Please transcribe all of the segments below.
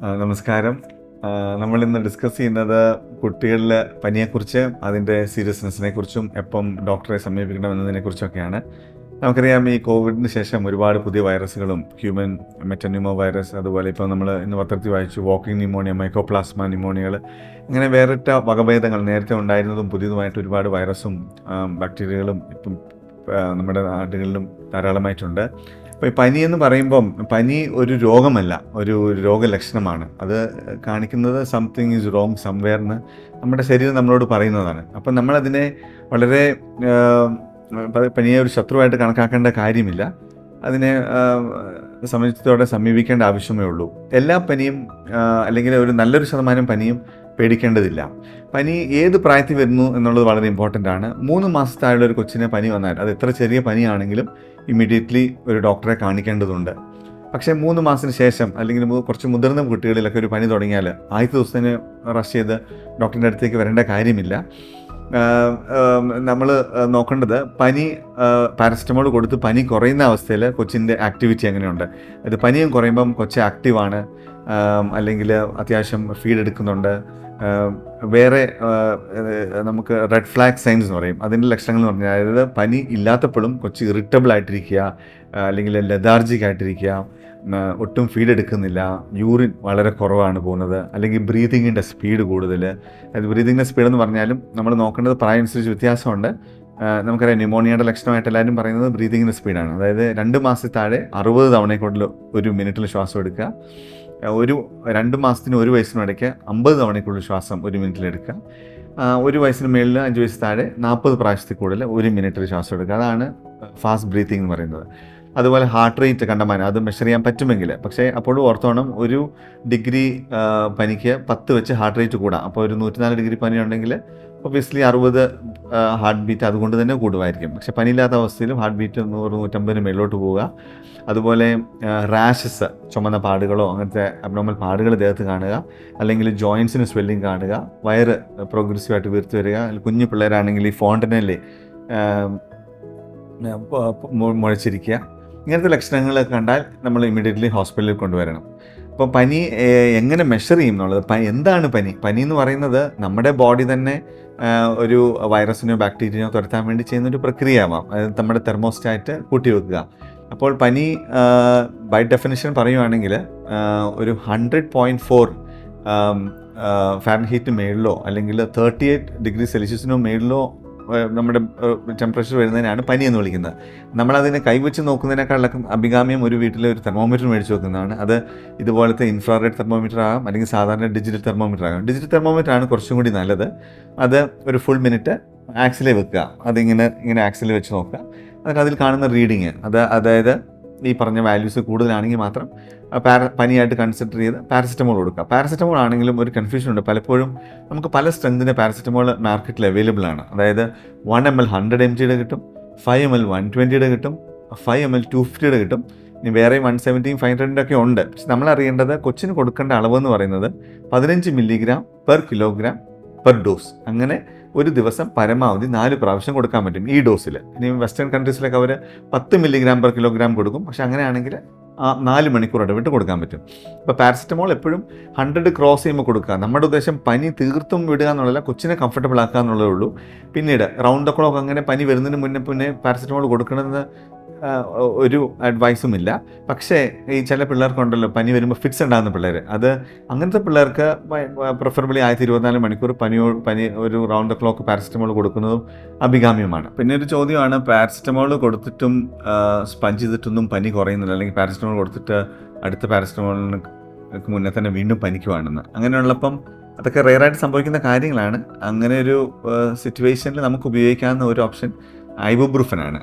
നമസ്കാരം. നമ്മൾ ഇന്ന് ഡിസ്കസ് ചെയ്യുന്നത് കുട്ടികളിലെ പനിയെക്കുറിച്ച് അതിന്റെ സീരിയസ്നെസ്സിനെ കുറിച്ചും എപ്പം ഡോക്ടറെ സമീപിക്കണമെന്നതിനെ കുറിച്ചൊക്കെയാണ് നമുക്കറിയാം ഈ കോവിഡിന് ശേഷം ഒരുപാട് പുതിയ വൈറസുകളും ഹ്യൂമൻ മെറ്റന്യൂമോ വൈറസ് അതുപോലെ ഇപ്പോൾ നമ്മൾ ഇന്ന് പത്രത്തിൽ വായിച്ചു വാക്കിംഗ് ന്യൂമോണിയ മൈക്കോപ്ലാസ്മ ന്യൂമോണിയകൾ ഇങ്ങനെ വേറിട്ട വകഭേദങ്ങൾ നേരത്തെ ഉണ്ടായിരുന്നതും പുതിയതുമായിട്ട് ഒരുപാട് വൈറസും ബാക്ടീരിയകളും ഇപ്പം നമ്മുടെ നാടുകളിലും ധാരാളമായിട്ടുണ്ട്. ഈ പനി എന്ന് പറയുമ്പം പനി ഒരു രോഗമല്ല ഒരു രോഗലക്ഷണമാണ്. അത് കാണിക്കുന്നത് സംതിങ് ഈസ് റോങ് സംവെയർ എന്ന് നമ്മുടെ ശരീരം നമ്മളോട് പറയുന്നതാണ്. അപ്പം നമ്മളതിനെ വളരെ പനിയെ ഒരു ശത്രുവായിട്ട് കണക്കാക്കേണ്ട കാര്യമില്ല. അതിനെ സമയത്തോടെ സമീപിക്കേണ്ട ആവശ്യമേ ഉള്ളൂ. എല്ലാ പനിയും അല്ലെങ്കിൽ ഒരു നല്ലൊരു ശതമാനം പനിയും പേടിക്കേണ്ടതില്ല. പനി ഏത് പ്രായത്തിൽ വരുന്നു എന്നുള്ളത് വളരെ ഇമ്പോർട്ടന്റ് ആണ്. മൂന്ന് മാസത്തായുള്ള ഒരു കൊച്ചിനെ പനി വന്നാൽ അത് എത്ര ചെറിയ പനിയാണെങ്കിലും ഇമ്മീഡിയറ്റ്ലി ഒരു ഡോക്ടറെ കാണിക്കേണ്ടതുണ്ട്. പക്ഷേ മൂന്ന് മാസത്തിന് ശേഷം അല്ലെങ്കിൽ കുറച്ച് മുതിർന്ന കുട്ടികളിലൊക്കെ ഒരു പനി തുടങ്ങിയാൽ ആദ്യത്തെ ദിവസത്തിന് റഷ് ചെയ്ത് ഡോക്ടറിന്റെ അടുത്തേക്ക് വരേണ്ട കാര്യമില്ല. നമ്മൾ നോക്കേണ്ടത് പനി പാരസറ്റമോൾ കൊടുത്ത് പനി കുറയുന്ന അവസ്ഥയിൽ കൊച്ചിന്റെ ആക്ടിവിറ്റി എങ്ങനെയുണ്ട്? ഇത് പനിയും കുറയുമ്പം കൊച്ച് ആക്റ്റീവാണ്. അല്ലെങ്കിൽ അത്യാവശ്യം ഫീഡ് എടുക്കുന്നുണ്ട്. വേറെ നമുക്ക് റെഡ് ഫ്ലാഗ് സൈൻസ് എന്ന് പറയും. അതിന്റെ ലക്ഷണങ്ങൾ എന്ന് പറഞ്ഞാൽ അതായത് പനി ഇല്ലാത്തപ്പോഴും കൊച്ചു ഇറിറ്റബിൾ ആയിട്ടിരിക്കുക അല്ലെങ്കിൽ ലെതാർജിക് ആയിട്ടിരിക്കുക ഒട്ടും ഫീഡ് എടുക്കുന്നില്ല യൂറിൻ വളരെ കുറവാണ് പോകുന്നത് അല്ലെങ്കിൽ ബ്രീതിങ്ങിന്റെ സ്പീഡ് കൂടുതൽ. അത് ബ്രീതിങ്ങിന്റെ സ്പീഡ് എന്ന് പറഞ്ഞാലും നമ്മൾ നോക്കേണ്ടത് പ്രായം അനുസരിച്ച് വ്യത്യാസമുണ്ട് നമുക്കറിയാം ന്യൂമോണിയയുടെ ലക്ഷണമായിട്ട് എല്ലാവരും പറയുന്നത് ബ്രീതിങ്ങിന്റെ സ്പീഡാണ് അതായത് രണ്ട് മാസത്തിൽ താഴെ അറുപത് തവണയെക്കൊണ്ട് ഒരു മിനിറ്റിൽ ശ്വാസം എടുക്കുക. ഒരു രണ്ട് മാസത്തിന് ഒരു വയസ്സിനിടയ്ക്ക് അമ്പത് തവണയ്ക്കുള്ളിൽ ശ്വാസം ഒരു മിനിറ്റിൽ എടുക്കുക. ഒരു വയസ്സിന് മേളിൽ അഞ്ച് വയസ്സ് താഴെ നാൽപ്പത് പ്രാവശ്യത്തിൽ കൂടുതൽ ഒരു മിനിറ്റിൽ ശ്വാസം എടുക്കുക. അതാണ് ഫാസ്റ്റ് ബ്രീത്തിങ് എന്ന് പറയുന്നത്. അതുപോലെ ഹാർട്ട് റേറ്റ് കണ്ടമാനം അത് മെഷർ ചെയ്യാൻ പറ്റുമെങ്കിൽ. പക്ഷേ അപ്പോഴും ഓർത്തോണം ഒരു ഡിഗ്രി പനിക്ക് പത്ത് വെച്ച് ഹാർട്ട് റേറ്റ് കൂടാം. അപ്പോൾ ഒരു നൂറ്റിനാല് ഡിഗ്രി പനി ഉണ്ടെങ്കിൽ ഒബ്വിയസ്ലി അറുപത് ഹാർട്ട് ബീറ്റ് അതുകൊണ്ട് തന്നെ കൂടുമായിരിക്കും. പക്ഷേ പനിയില്ലാത്ത അവസ്ഥയിലും ഹാർട്ട് ബീറ്റ് നൂറ് നൂറ്റമ്പതിന് മേളിലോട്ട് പോവുക. അതുപോലെ റാഷസ് ചുമന്ന പാടുകളോ അങ്ങനത്തെ അബ്നോമൽ പാടുകൾ ദേഹത്ത് കാണുക. അല്ലെങ്കിൽ ജോയിൻസിന് സ്വെല്ലിങ് കാണുക. വയറ് പ്രോഗ്രസീവായിട്ട് വീർത്തു വരിക. കുഞ്ഞു പിള്ളേരാണെങ്കിൽ ഈ ഫോണ്ടനല്ലേ മുഴച്ചിരിക്കുക. ഇങ്ങനത്തെ ലക്ഷണങ്ങൾ കണ്ടാൽ നമ്മൾ ഇമ്മീഡിയറ്റ്ലി ഹോസ്പിറ്റലിൽ കൊണ്ടുവരണം. അപ്പോൾ പനി എങ്ങനെ മെഷർ ചെയ്യും എന്നുള്ളത്? എന്താണ് പനി? പനി എന്ന് പറയുന്നത് നമ്മുടെ ബോഡി തന്നെ ഒരു വൈറസിനോ ബാക്ടീരിയനോ തുരത്താൻ വേണ്ടി ചെയ്യുന്ന ഒരു പ്രക്രിയയാവാം. അതായത് നമ്മുടെ തെർമോസ്റ്റാറ്റ് കൂട്ടി വെക്കുക. അപ്പോൾ പനി ബൈ ഡെഫിനിഷൻ പറയുവാണെങ്കിൽ ഒരു ഹൺഡ്രഡ് പോയിന്റ് ഫോർ ഫാരൻഹീറ്റ് മേളിലോ അല്ലെങ്കിൽ തേർട്ടി എയ്റ്റ് ഡിഗ്രി സെൽഷ്യസിനോ മേളിലോ നമ്മുടെ ടെമ്പറേച്ചർ വരുന്നതിനാണ് പനി എന്ന് വിളിക്കുന്നത്. നമ്മളതിനെ കൈവച്ച് നോക്കുന്നതിനേക്കാളൊക്കെ അഭികാമ്യം ഒരു വീട്ടിലെ ഒരു തെർമോമീറ്റർ മേടിച്ച് വെക്കുന്നതാണ്. അത് ഇതുപോലത്തെ ഇൻഫ്രാറെഡ് തെർമോമീറ്റർ ആകാം അല്ലെങ്കിൽ സാധാരണ ഡിജിറ്റൽ തെർമോമീറ്റർ ആകാം. ഡിജിറ്റൽ തെർമോമീറ്റർ ആണ് കുറച്ചും കൂടി നല്ലത്. അത് ഒരു ഫുൾ മിനിറ്റ് ആക്സിലെ വെക്കുക. അതിങ്ങനെ ഇങ്ങനെ ആക്സിൽ വെച്ച് നോക്കുക. അതിൽ കാണുന്ന റീഡിങ് അത് അതായത് ഈ പറഞ്ഞ വാല്യൂസ് കൂടുതലാണെങ്കിൽ മാത്രം പാര പനിയായിട്ട് കൺസിഡർ ചെയ്ത് പാരസെറ്റമോൾ കൊടുക്കുക. പാരസെറ്റമോൾ ആണെങ്കിലും ഒരു കൺഫ്യൂഷൻ ഉണ്ട്. പലപ്പോഴും നമുക്ക് പല സ്ട്രെങ്തിന്റെ പാരസെറ്റമോൾ മാർക്കറ്റിൽ അവൈലബിൾ ആണ്. അതായത് one M L hundred M ജിയുടെ കിട്ടും ഫൈവ് എം എൽ വൺ ട്വന്റിയുടെ കിട്ടും ഫൈവ് എം എൽ ടു ഫിഫ്റ്റിയുടെ കിട്ടും. ഇനി വേറെ വൺ സെവന്റീൻ ഫൈവ് ഹൺഡ്രഡിന്റെ ഒക്കെ ഉണ്ട്. പക്ഷെ നമ്മൾ അറിയേണ്ടത് കൊച്ചിന് കൊടുക്കേണ്ട അളവ് എന്ന് പറയുന്നത് പതിനഞ്ച് milligram per kilogram per dose അങ്ങനെ ഒരു ദിവസം പരമാവധി നാല് പ്രാവശ്യം കൊടുക്കാൻ പറ്റും ഈ ഡോസിൽ ഇനി വെസ്റ്റേൺ കൺട്രീസിലൊക്കെ അവർ പത്ത് മില്ലിഗ്രാം പെർ കിലോഗ്രാം കൊടുക്കും. പക്ഷെ അങ്ങനെയാണെങ്കിൽ ആ നാല് മണിക്കൂർ ഇടവിട്ട് കൊടുക്കാൻ പറ്റും. അപ്പോൾ പാരസെറ്റമോൾ എപ്പോഴും ഹൺഡ്രഡ് ക്രോസ് ചെയ്യുമ്പോൾ കൊടുക്കുക. നമ്മുടെ ഉദ്ദേശം പനി തീർത്തും വിടുക എന്നുള്ളതല്ല കൊച്ചിനെ കംഫർട്ടബിൾ ആക്കുക എന്നുള്ളതേ ഉള്ളൂ. പിന്നീട് റൗണ്ട് ദ ക്ലോക്ക് അങ്ങനെ പനി വരുന്നതിന് മുന്നേ പിന്നെ പാരസെറ്റമോൾ കൊടുക്കണമെന്ന് ഒരു അഡ്വൈസും ഇല്ല പക്ഷേ ഈ ചില പിള്ളേർക്കുണ്ടല്ലോ പനി വരുമ്പോൾ ഫിക്സ് ഉണ്ടാകുന്ന പിള്ളേർ അത് അങ്ങനത്തെ പിള്ളേർക്ക് പ്രിഫറബിളി ആയിരത്തി ഇരുപത്തിനാല് മണിക്കൂർ പനിയോ പനി ഒരു റൗണ്ട് ദ ക്ലോക്ക് പാരസെറ്റമോൾ കൊടുക്കുന്നതും അഭികാമ്യമാണ്. പിന്നെ ഒരു ചോദ്യമാണ് പാരസെറ്റമോൾ കൊടുത്തിട്ടും സ്പഞ്ച് ചെയ്തിട്ടൊന്നും പനി കുറയുന്നില്ല. അല്ലെങ്കിൽ പാരസെറ്റമോൾ കൊടുത്തിട്ട് അടുത്ത പാരസെറ്റമോളിന് മുന്നേ തന്നെ വീണ്ടും പനിക്കുവാണെന്ന് അങ്ങനെയുള്ളപ്പം അതൊക്കെ റെയറായിട്ട് സംഭവിക്കുന്ന കാര്യങ്ങളാണ്. അങ്ങനെ ഒരു സിറ്റുവേഷനിൽ നമുക്ക് ഉപയോഗിക്കാവുന്ന ഒരു ഓപ്ഷൻ ഐബുബ്രുഫൻ ആണ്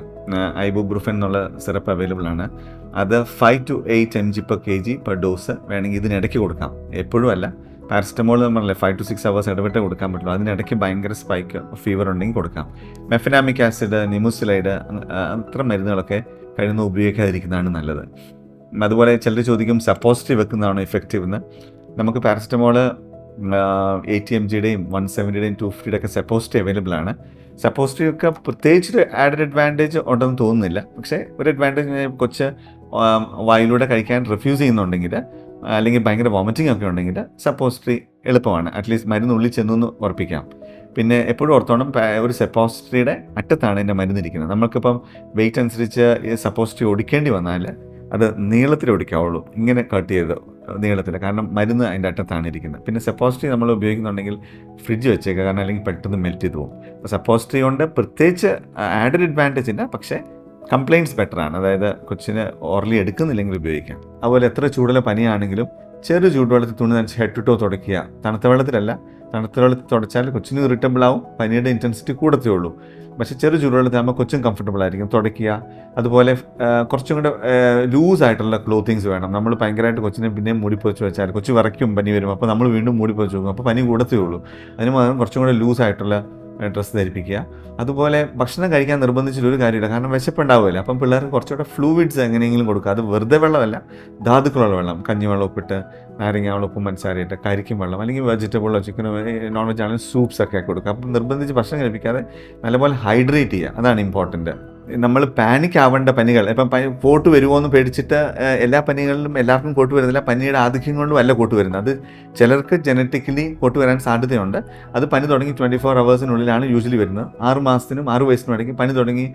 ഐബുബ്രുഫൻ എന്നുള്ള സിറപ്പ് അവൈലബിൾ ആണ്. അത് five to eight M G per K G per dose വേണമെങ്കിൽ ഇതിനിടയ്ക്ക് കൊടുക്കാം. എപ്പോഴും അല്ല. പാരസെറ്റമോൾ നമ്മളല്ലേ ഫൈവ് ടു സിക്സ് അവേഴ്സ് ഇടവിട്ട് കൊടുക്കാൻ പറ്റുള്ളൂ. അതിനിടയ്ക്ക് ഭയങ്കര സ്പൈക്ക് ഫീവർ ഉണ്ടെങ്കിൽ കൊടുക്കാം. മെഫനാമിക് ആസിഡ് നിമുസിലൈഡ് അത്ര മരുന്നുകളൊക്കെ കഴിയുന്ന ഉപയോഗിക്കാതിരിക്കുന്നതാണ് നല്ലത്. അതുപോലെ ചിലർ ചോദിക്കും സപ്പോസിറ്റീവ് വെക്കുന്നതാണോ ഇഫക്റ്റീവ് എന്ന്? നമുക്ക് പാരസെറ്റമോൾ എയ്റ്റി എം ജിയുടെയും വൺ സെവന്റിയുടെയും ടു ഫിഫ്റ്റിയുടെ ഒക്കെ സെപ്പോസിറ്റി അവൈലബിൾ ആണ്. സപ്പോസിറ്റീവ് ഒക്കെ പ്രത്യേകിച്ച് ഒരു ആഡഡ് അഡ്വാന്റേജ് ഉണ്ടെന്ന് തോന്നുന്നില്ല. പക്ഷേ ഒരു അഡ്വാന്റേജ് കൊച്ച് വായിലൂടെ കഴിക്കാൻ റിഫ്യൂസ് ചെയ്യുന്നുണ്ടെങ്കിൽ അല്ലെങ്കിൽ ഭയങ്കര വോമിറ്റിംഗ് ഒക്കെ ഉണ്ടെങ്കിൽ സെപ്പോസിറ്ററി എളുപ്പമാണ്. അറ്റ്ലീസ്റ്റ് മരുന്ന് ഉള്ളിൽ ചെന്നു ഉറപ്പിക്കാം. പിന്നെ എപ്പോഴും ഓർത്തോണം ഒരു സെപ്പോസിറ്ററിയുടെ അറ്റത്താണ് എന്റെ മരുന്നിരിക്കുന്നത് നമുക്കിപ്പം വെയിറ്റ് അനുസരിച്ച് സപ്പോസിറ്ററി ഒടിക്കേണ്ടി വന്നാൽ അത് നീളത്തിൽ ഒടിക്കാവുള്ളൂ ഇങ്ങനെ കട്ട് ചെയ്ത് നീളത്തിൽ കാരണം മരുന്ന് അതിന്റെ അറ്റത്താണ് ഇരിക്കുന്നത്. പിന്നെ സെപ്പോസിറ്ററി നമ്മൾ ഉപയോഗിക്കുന്നുണ്ടെങ്കിൽ ഫ്രിഡ്ജ് വെച്ചേക്കുക. കാരണം അല്ലെങ്കിൽ പെട്ടെന്ന് മെൽറ്റ് ചെയ്ത് പോകും. അപ്പോൾ സെപ്പോസിറ്ററി കൊണ്ട് പ്രത്യേകിച്ച് ആഡഡ് അഡ്വാന്റേജ് ഇല്ല. പക്ഷേ കംപ്ലയിന്റ്സ് ബെറ്ററാണ്. അതായത് കൊച്ചിന് ഓർലി എടുക്കുന്നില്ലെങ്കിൽ ഉപയോഗിക്കാം. അതുപോലെ എത്ര ചൂടുള്ള പനിയാണെങ്കിലും ചെറു ചൂടുവെള്ളത്തിൽ തുണി നനച്ച് ഹെഡ് ടു ടോ തുടയ്ക്കുക. തണുത്ത വെള്ളത്തിലല്ല. തണുത്ത വെള്ളത്തിൽ തുടച്ചാൽ കൊച്ചിന് ഇറിറ്റബിൾ ആവും. പനിയുടെ ഇന്റൻസിറ്റി കൂടത്തേ ഉള്ളൂ. പക്ഷേ ചെറു ചൂടുവെള്ളത്തിലാകുമ്പോൾ കൊച്ചും കംഫർട്ടബിൾ ആയിരിക്കും. തുടയ്ക്കുക. അതുപോലെ കുറച്ചും കൂടെ ലൂസ് ആയിട്ടുള്ള ക്ലോത്തിങ്സ് വേണം. നമ്മൾ ഭയങ്കരമായിട്ട് കൊച്ചിനെ പിന്നെ മൂടി വെച്ചാൽ കൊച്ചു വിറയ്ക്കും പനി വരും. അപ്പോൾ നമ്മൾ വീണ്ടും മൂടി പൊതിച്ച് വെക്കും. അപ്പോൾ പനി കൂടത്തേ ഉള്ളൂ. അതിന് മാത്രം കുറച്ചും കൂടെ ലൂസ് ആയിട്ടുള്ള ഡ്രസ്സ് ധരിപ്പിക്കുക. അതുപോലെ ഭക്ഷണം കഴിക്കാൻ നിർബന്ധിച്ചിട്ട് ഒരു കാര്യമില്ല. കാരണം വിശപ്പുണ്ടാവില്ല അപ്പം പിള്ളേർക്ക് കുറച്ചുകൂടെ ഫ്ലൂയിഡ്സ് എങ്ങനെയെങ്കിലും കൊടുക്കുക. അത് വെറുതെ വെള്ളമല്ല ധാതുക്കളുള്ള വെള്ളം. കഞ്ഞിവെള്ളം ഉപ്പിട്ട് നാരങ്ങ ഉപ്പും പഞ്ചസാരയിട്ട് കരിക്കും വെള്ളം. അല്ലെങ്കിൽ വെജിറ്റബിളോ ചിക്കനോ നോൺ വെജ് ആണെങ്കിൽ സൂപ്സ് ഒക്കെ കൊടുക്കുക. അപ്പം നിർബന്ധിച്ച് ഭക്ഷണം കഴിപ്പിക്കാതെ നല്ലപോലെ ഹൈഡ്രേറ്റ് ചെയ്യുക. അതാണ് ഇമ്പോർട്ടന്റ് നമ്മൾ പാനിക് ആവേണ്ട പനികൾ. ഇപ്പം പനി കോട്ട് വരുമോ എന്ന് പേടിച്ചിട്ട് എല്ലാ പനികളിലും എല്ലാവർക്കും പോട്ട് വരുന്നില്ല. പനിയുടെ ആധിക്യം കൊണ്ടും അല്ല കോട്ട് വരുന്നത്. അത് ചിലർക്ക് ജനറ്റിക്കലി പോട്ട് വരാൻ സാധ്യതയുണ്ട്. അത് പനി തുടങ്ങി ട്വന്റി ഫോർ അവേഴ്സിനുള്ളിലാണ് യൂഷ്വലി വരുന്നത്. ആറ് മാസത്തിനും ആറ് വയസ്സിനും ഇടയ്ക്ക് പനി തുടങ്ങി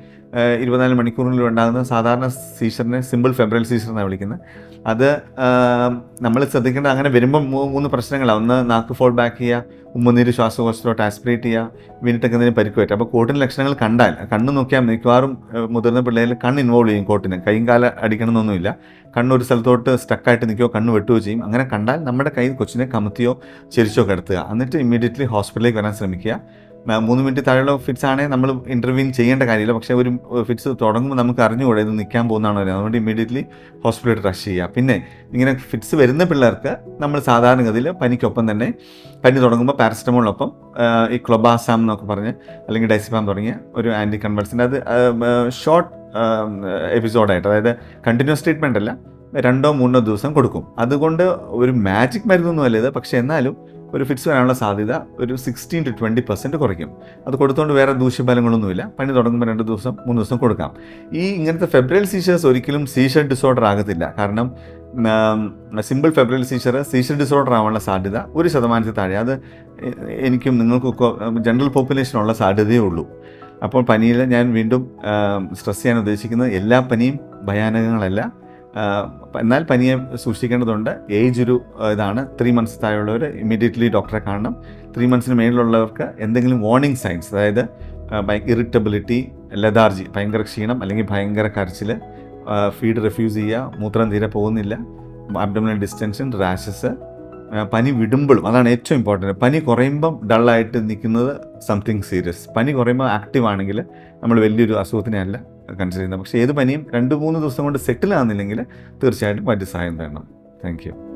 ഇരുപത്തിനാല് മണിക്കൂറിനുള്ളിൽ ഉണ്ടാകുന്ന സാധാരണ സീസറിനെ സിമ്പിൾ ഫെബ്രൽ സീസർ എന്നാണ് വിളിക്കുന്നത്. അത് നമ്മൾ ശ്രദ്ധിക്കേണ്ട അങ്ങനെ വരുമ്പോൾ മൂന്ന് പ്രശ്നങ്ങളാണ് ഒന്ന് നാക്ക് ഫോൾ ബാക്ക് ചെയ്യുക ഉമ്മനീര് ശ്വാസകോശത്തിലോട്ട് ആസ്പിറേറ്റ് ചെയ്യുക വീണിട്ടൊക്കെ എന്തെങ്കിലും പരിക്ക് പറ്റുക അപ്പോൾ കോട്ടിന് ലക്ഷണങ്ങൾ കണ്ടാൽ കണ്ണ് നോക്കിയാൽ മിക്കവാറും മുതിർന്ന പിള്ളേരിൽ കണ്ണ് ഇൻവോൾവ് ചെയ്യും കോട്ടിന്. കൈയും കാല അടിക്കണമെന്നൊന്നുമില്ല. കണ്ണ് ഒരു സ്ഥലത്തോട്ട് സ്റ്റക്കായിട്ട് നിൽക്കുകയോ കണ്ണ് വെട്ടുകയോ ചെയ്യും. അങ്ങനെ കണ്ടാൽ നമ്മുടെ കയ്യിൽ കൊച്ചിനെ കമത്തിയോ ചെരിച്ചോ കിടത്തുക. എന്നിട്ട് ഇമ്മീഡിയറ്റ്ലി ഹോസ്പിറ്റലിലേക്ക് വരാൻ ശ്രമിക്കുക. മൂന്ന് മിനിറ്റ് താഴെയുള്ള ഫിറ്റ്സ് ആണെങ്കിൽ നമ്മൾ ഇന്റർവ്യൂ ചെയ്യേണ്ട കാര്യമില്ല. പക്ഷേ ഒരു ഫിറ്റ്സ് തുടങ്ങുമ്പോൾ നമുക്ക് അറിഞ്ഞുകൂടെ ഇത് നിൽക്കാൻ പോകുന്നതാണ് വരുന്നത് അതുകൊണ്ട് ഇമ്മീഡിയറ്റ്ലി ഹോസ്പിറ്റലിൽ റഷ് ചെയ്യുക. പിന്നെ ഇങ്ങനെ ഫിറ്റ്സ് വരുന്ന പിള്ളേർക്ക് നമ്മൾ സാധാരണഗതിയിൽ പനിക്കൊപ്പം തന്നെ പനി തുടങ്ങുമ്പോൾ പാരസറ്റമോളിനൊപ്പം ഈ ക്ലൊബാസാം എന്നൊക്കെ പറഞ്ഞ് അല്ലെങ്കിൽ ഡൈസിപാം തുടങ്ങിയ ഒരു ആന്റി കൺവൾസിന്റെ അത് ഷോർട്ട് എപ്പിസോഡായിട്ട് അതായത് കണ്ടിന്യൂസ് ട്രീറ്റ്മെന്റ് അല്ല രണ്ടോ മൂന്നോ ദിവസം കൊടുക്കും. അതുകൊണ്ട് ഒരു മാജിക് മരുന്നൊന്നും അല്ല ഇത്. പക്ഷേ എന്നാലും ഒരു ഫിറ്റ്സ് വരാനുള്ള സാധ്യത ഒരു സിക്സ്റ്റീൻ ടു ട്വന്റി പെർസെന്റ് കുറയ്ക്കും. അത് കൊടുത്തുകൊണ്ട് വേറെ ദൂഷ്യഫലങ്ങളൊന്നുമില്ല. പനി തുടങ്ങുമ്പോൾ രണ്ട് ദിവസം മൂന്ന് ദിവസം കൊടുക്കാം. ഈ ഇങ്ങനത്തെ ഫെബ്രൽ സീഷേഴ്സ് ഒരിക്കലും സീഷർ ഡിസോർഡർ ആകത്തില്ല. കാരണം simple febrile seizure seizure disorder ആവാനുള്ള സാധ്യത ഒരു ശതമാനത്തിൽ താഴെ. അത് എനിക്കും നിങ്ങൾക്കൊക്കെ ജനറൽ പോപ്പുലേഷനുള്ള സാധ്യതയേ ഉള്ളൂ. അപ്പോൾ പനിയിൽ ഞാൻ വീണ്ടും സ്ട്രെസ് ചെയ്യാൻ ഉദ്ദേശിക്കുന്നത് എല്ലാ പനിയും ഭയാനകങ്ങളല്ല. എന്നാൽ പനിയെ സൂക്ഷിക്കേണ്ടതുണ്ട്. ഏജ് ഒരു ഇതാണ്. ത്രീ മന്ത്സ് താഴെയുള്ളവർ ഇമ്മീഡിയറ്റ്ലി ഡോക്ടറെ കാണണം. ത്രീ മന്ത്സിന് മേളിലുള്ളവർക്ക് എന്തെങ്കിലും വാർണിംഗ് സൈൻസ് അതായത് ഇറിറ്റബിലിറ്റി ലതാർജി ഭയങ്കര ക്ഷീണം അല്ലെങ്കിൽ ഭയങ്കര കരച്ചിൽ ഫീഡ് റെഫ്യൂസ് ചെയ്യുക മൂത്രം തീരെ പോകുന്നില്ല അബ്ഡമിനൽ ഡിസ്റ്റൻഷൻ റാഷസ് പനി വിടുമ്പോഴും അതാണ് ഏറ്റവും ഇമ്പോർട്ടന്റ് പനി കുറയുമ്പം ഡള്ളായിട്ട് നിൽക്കുന്നത് സംതിങ് സീരിയസ് പനി കുറയുമ്പോൾ ആക്റ്റീവ് ആണെങ്കിൽ നമ്മൾ വലിയൊരു അസുഖത്തിനെ അല്ല കൺസിഡർ ചെയ്യുന്നത് പക്ഷേ ഏത് പനിയും രണ്ട് മൂന്ന് ദിവസം കൊണ്ട് സെറ്റിൽ ആകുന്നില്ലെങ്കിൽ തീർച്ചയായിട്ടും വൈദ്യസഹായം തരണം താങ്ക് യു